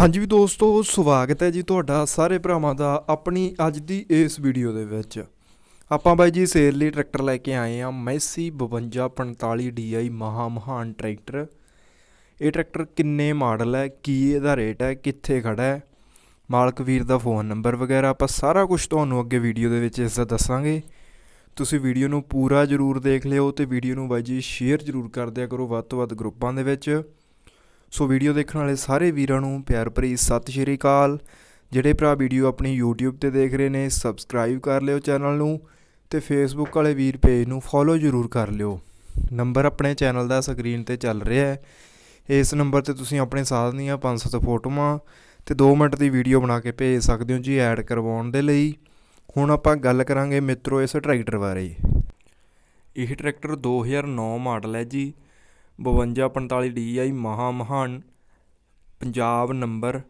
ਹਾਂਜੀ ਵੀ ਦੋਸਤੋ, ਸਵਾਗਤ ਹੈ ਜੀ ਤੁਹਾਡਾ ਸਾਰੇ ਭਰਾਵਾਂ ਦਾ ਆਪਣੀ ਅੱਜ ਦੀ ਇਸ ਵੀਡੀਓ ਦੇ ਵਿੱਚ। ਆਪਾਂ ਬਾਈ ਜੀ ਸੇਲ ਲਈ ਟਰੈਕਟਰ ਲੈ ਕੇ ਆਏ ਆ ਮੈਸੀ 5245 DI ਮਹਾ ਮਹਾਨ ਟਰੈਕਟਰ। ਇਹ ਟਰੈਕਟਰ ਕਿੰਨੇ ਮਾਡਲ ਹੈ, ਕੀ ਇਹਦਾ ਰੇਟ ਹੈ, ਕਿੱਥੇ ਖੜਾ ਹੈ? ਮਾਲਕ ਵੀਰ ਦਾ ਫੋਨ ਨੰਬਰ ਵਗੈਰਾ ਆਪਾਂ ਸਾਰਾ ਕੁਝ ਤੁਹਾਨੂੰ ਅੱਗੇ ਵੀਡੀਓ ਦੇ ਵਿੱਚ ਇਸ ਦਾ ਦੱਸਾਂਗੇ। ਤੁਸੀਂ ਵੀਡੀਓ ਨੂੰ ਪੂਰਾ ਜ਼ਰੂਰ ਦੇਖ ਲਿਓ ਤੇ ਵੀਡੀਓ ਨੂੰ ਬਾਈ ਜੀ ਸ਼ੇਅਰ ਜ਼ਰੂਰ ਕਰ ਦਿਆ ਕਰੋ ਵੱਧ ਤੋਂ ਵੱਧ ਗਰੁੱਪਾਂ ਦੇ ਵਿੱਚ। ਸੋ ਵੀਡੀਓ ਦੇਖਣ ਵਾਲੇ ਸਾਰੇ ਵੀਰਾਂ ਨੂੰ ਪਿਆਰ ਭਰੀ ਸਤਿ ਸ਼੍ਰੀ ਅਕਾਲ। ਜਿਹੜੇ ਭਰਾ ਵੀਡੀਓ ਆਪਣੀ YouTube ਤੇ ਦੇਖ ਰਹੇ ਨੇ ਸਬਸਕ੍ਰਾਈਬ ਕਰ ਲਿਓ ਚੈਨਲ ਨੂੰ ਤੇ Facebook ਵਾਲੇ ਵੀਰ ਪੇਜ ਨੂੰ ਫੋਲੋ ਜ਼ਰੂਰ ਕਰ ਲਿਓ। ਨੰਬਰ ਆਪਣੇ ਚੈਨਲ ਦਾ ਸਕਰੀਨ ਤੇ ਚੱਲ ਰਿਹਾ ਹੈ। ਇਸ ਨੰਬਰ ਤੇ ਤੁਸੀਂ ਆਪਣੇ ਸਾਥ ਦੀਆਂ 500 ਫੋਟੋਆਂ ਤੇ 2 ਮਿੰਟ ਦੀ ਵੀਡੀਓ ਬਣਾ ਕੇ ਭੇਜ ਸਕਦੇ ਹੋ ਜੀ ਐਡ ਕਰਵਾਉਣ ਦੇ ਲਈ। ਹੁਣ ਆਪਾਂ ਗੱਲ ਕਰਾਂਗੇ ਮਿੱਤਰੋ ਇਸ ਟਰੈਕਟਰ ਬਾਰੇ। ਇਹ ਟਰੈਕਟਰ 2009 ਮਾਡਲ ਹੈ ਜੀ। ਬਵੰਜਾ ਪੰਤਾਲੀ ਡੀ ਆਈ ਮਹਾ ਮਹਾਨ ਪੰਜਾਬ ਨੰਬਰ।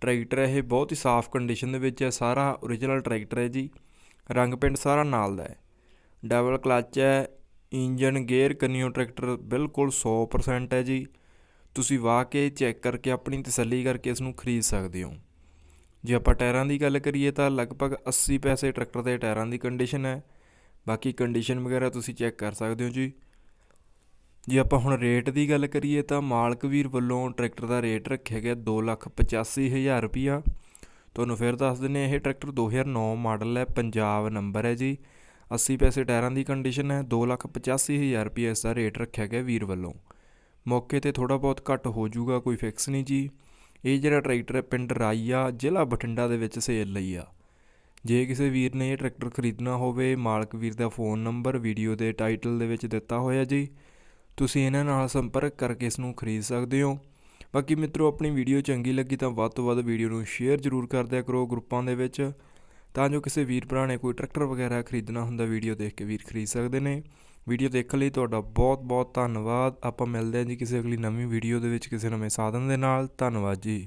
ਟਰੈਕਟਰ ਇਹ ਬਹੁਤ ਹੀ ਸਾਫ਼ ਕੰਡੀਸ਼ਨ ਦੇ ਵਿੱਚ ਹੈ, ਸਾਰਾ ਓਰੀਜਨਲ ਟਰੈਕਟਰ ਹੈ ਜੀ। ਰੰਗ ਪਿੰਡ ਸਾਰਾ ਨਾਲ ਦਾ ਹੈ। ਡਬਲ ਕਲੱਚ ਹੈ ਇੰਜਨ ਗੇਅਰ ਕੰਨਿਓ ਟਰੈਕਟਰ ਬਿਲਕੁਲ 100% ਹੈ ਜੀ। ਤੁਸੀਂ ਵਾਹ ਕੇ ਚੈੱਕ ਕਰਕੇ ਆਪਣੀ ਤਸੱਲੀ ਕਰਕੇ ਇਸ ਨੂੰ ਖਰੀਦ ਸਕਦੇ ਹੋ। ਜੇ ਆਪਾਂ ਟਾਇਰਾਂ ਦੀ ਗੱਲ ਕਰੀਏ ਤਾਂ ਲਗਭਗ 80 ਪੈਸੇ ਟਰੈਕਟਰ ਦੇ ਟਾਇਰਾਂ ਦੀ ਕੰਡੀਸ਼ਨ ਹੈ। ਬਾਕੀ ਕੰਡੀਸ਼ਨ ਵਗੈਰਾ ਤੁਸੀਂ ਚੈੱਕ ਕਰ ਸਕਦੇ ਹੋ ਜੀ। ਜੇ ਆਪਾਂ ਹੁਣ ਰੇਟ ਦੀ ਗੱਲ ਕਰੀਏ ਤਾਂ ਮਾਲਕ ਵੀਰ ਵੱਲੋਂ ਟਰੈਕਟਰ ਦਾ ਰੇਟ ਰੱਖਿਆ ਗਿਆ 285000 ਰੁਪਿਆ ਤੁਹਾਨੂੰ ਫਿਰ ਦੱਸ ਦਿੰਨੇ ਇਹ ਟਰੈਕਟਰ 2009 ਮਾਡਲ ਹੈ, ਪੰਜਾਬ ਨੰਬਰ ਹੈ ਜੀ। 80 ਪੈਸੇ ਟਾਇਰਾਂ ਦੀ ਕੰਡੀਸ਼ਨ ਹੈ 285000 ਰੁਪਿਆ ਇਸ ਦਾ ਰੇਟ ਰੱਖਿਆ ਗਿਆ ਵੀਰ ਵੱਲੋਂ। ਮੌਕੇ ਤੇ ਥੋੜਾ ਬਹੁਤ ਘੱਟ ਹੋ ਜਾਊਗਾ, ਕੋਈ ਫਿਕਸ ਨਹੀਂ ਜੀ। ਇਹ ਜਿਹੜਾ ਟਰੈਕਟਰ ਹੈ, ਪਿੰਡ ਰਾਈਆ, ਜ਼ਿਲ੍ਹਾ ਬਠਿੰਡਾ ਦੇ ਵਿੱਚ ਸੇਲ ਲਈ ਆ। ਜੇ ਕਿਸੇ ਵੀਰ ਨੇ ਇਹ ਟਰੈਕਟਰ ਖਰੀਦਣਾ ਹੋਵੇ, ਮਾਲਕ ਵੀਰ ਦਾ ਫੋਨ ਨੰਬਰ, ਵੀਡੀਓ ਦੇ ਟਾਈਟਲ ਦੇ ਵਿੱਚ ਦਿੱਤਾ ਹੋਇਆ ਜੀ। ਤੁਸੀਂ ਇਹਨਾਂ ਨਾਲ ਸੰਪਰਕ ਕਰਕੇ ਇਸ ਨੂੰ ਖਰੀਦ ਸਕਦੇ ਹੋ। ਬਾਕੀ ਮਿੱਤਰੋ, ਆਪਣੀ ਵੀਡੀਓ ਚੰਗੀ ਲੱਗੀ ਤਾਂ ਵੱਧ ਤੋਂ ਵੱਧ ਵੀਡੀਓ ਨੂੰ ਸ਼ੇਅਰ ਜ਼ਰੂਰ ਕਰ ਦਿਆ ਕਰੋ ਗਰੁੱਪਾਂ ਦੇ ਵਿੱਚ, ਤਾਂ ਜੋ ਕਿਸੇ ਵੀਰ ਭਰਾ ਨੇ ਕੋਈ ਟਰੈਕਟਰ ਵਗੈਰਾ ਖਰੀਦਣਾ ਹੁੰਦਾ, ਵੀਡੀਓ ਦੇਖ ਕੇ ਵੀਰ ਖਰੀਦ ਸਕਦੇ ਨੇ। ਵੀਡੀਓ ਦੇਖਣ ਲਈ ਤੁਹਾਡਾ ਬਹੁਤ ਬਹੁਤ ਧੰਨਵਾਦ। ਆਪਾਂ ਮਿਲਦੇ ਹਾਂ ਜੀ ਕਿਸੇ ਅਗਲੀ ਨਵੀਂ ਵੀਡੀਓ ਦੇ ਵਿੱਚ ਕਿਸੇ ਨਵੇਂ ਸਾਧਨ ਦੇ ਨਾਲ। ਧੰਨਵਾਦ ਜੀ।